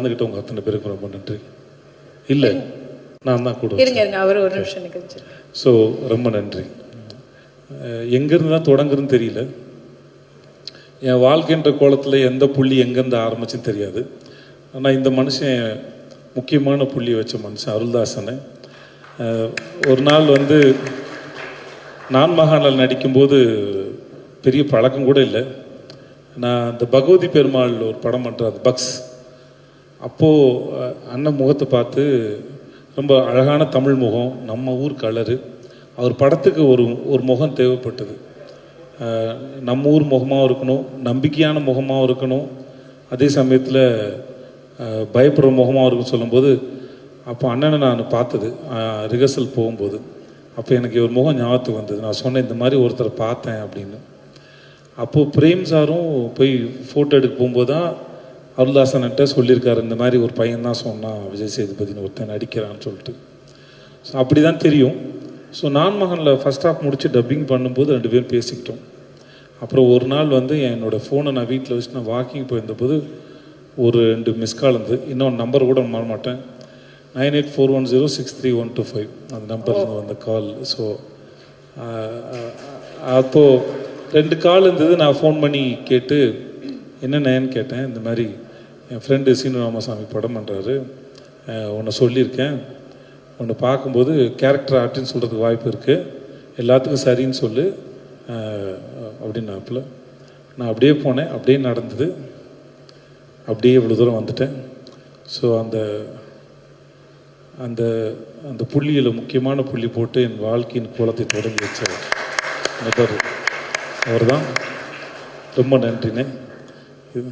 வந்துக்கிட்ட உங்கள் அத்தனை பேருக்கு ரொம்ப நன்றி. இல்லை நான் தான் கூட இருங்க இருங்க அவர் ஒரு நிமிஷம் எனக்கு வச்சிரு. ஸோ ரொம்ப நன்றி. எங்கேருந்து தான் தொடங்குறதுன்னு தெரியல. என் வாழ்க்கைன்ற கோலத்தில் எந்த புள்ளி எங்கேருந்து ஆரம்பிச்சுன்னு தெரியாது. ஆனால் இந்த மனுஷன் முக்கியமான புள்ளி வச்ச மனுஷன் அருள்தாசனை. ஒரு நாள் வந்து நான் மகானில் நடிக்கும்போது பெரிய பழக்கம் கூட இல்லை. நான் இந்த பகவதி பெருமாள் ஒரு படம் பண்ணுறாரு பக்ஸ். அப்போது அண்ணன் முகத்தை பார்த்து ரொம்ப அழகான தமிழ் முகம் நம்ம ஊர் கலரு. அவர் படத்துக்கு ஒரு ஒரு முகம் தேவைப்பட்டது. நம்ம ஊர் முகமாகவும் இருக்கணும் நம்பிக்கையான முகமாகவும் இருக்கணும். அதே சமயத்தில் பயப்படுற முகமாகவும் இருக்கும்னு சொல்லும்போது அப்போ அண்ணனை நான் பார்த்தது ரிஹர்சல் போகும்போது. அப்போ எனக்கு ஒரு முகம் ஞாபகத்துக்கு வந்தது. நான் சொன்னேன் இந்த மாதிரி ஒருத்தரை பார்த்தேன் அப்படின்னு. அப்போது பிரேம் சாரும் போய் ஃபோட்டோ எடுக்க போகும்போது தான் அருள்தாசன்கிட்ட சொல்லியிருக்காரு இந்த மாதிரி ஒரு பையன் தான் சொன்னான் விஜய் சேதுபதினு ஒருத்தன் நடிக்கிறான்னு சொல்லிட்டு. ஸோ அப்படி தான் தெரியும். ஸோ நான் மகனில் ஃபஸ்ட் ஹாஃப் முடிச்சு டப்பிங் பண்ணும்போது ரெண்டு பேரும் பேசிக்கிட்டோம். அப்புறம் ஒரு நாள் வந்து என்னோடய ஃபோனை நான் வீட்டில் வச்சு நான் வாக்கிங் போயிருந்தபோது ஒரு ரெண்டு மிஸ் கால் இருந்து இன்னொரு நம்பர் கூட மாற மாட்டேன் nine eight four one zero six three one two five அந்த நம்பர் வந்த கால் ஸோ அப்போது ரெண்டு கால் இருந்தது. நான் ஃபோன் பண்ணி கேட்டு என்னென்னு கேட்டேன். இந்த மாதிரி என் ஃப்ரெண்டு சீனு ராமசாமி படம் பண்ணுறாரு உன்னை சொல்லியிருக்கேன். உன்னை பார்க்கும்போது கேரக்டர் ஆர்ட்னு சொல்கிறதுக்கு வாய்ப்பு இருக்குது எல்லாத்துக்கும் சரின்னு சொல்லு. அஹ், அப்படின்னாப்புல. நான் அப்படியே போனேன். அப்படியே நடந்தது. அப்படியே இவ்வளோ தூரம் வந்துட்டேன். ஸோ அந்த அந்த அந்த புள்ளியில் முக்கியமான புள்ளி போட்டு என் வாழ்க்கையின் கோலத்தை தொடங்கி வச்ச நபர் அவர் தான் ரொம்ப நன்றிண்ணே. இது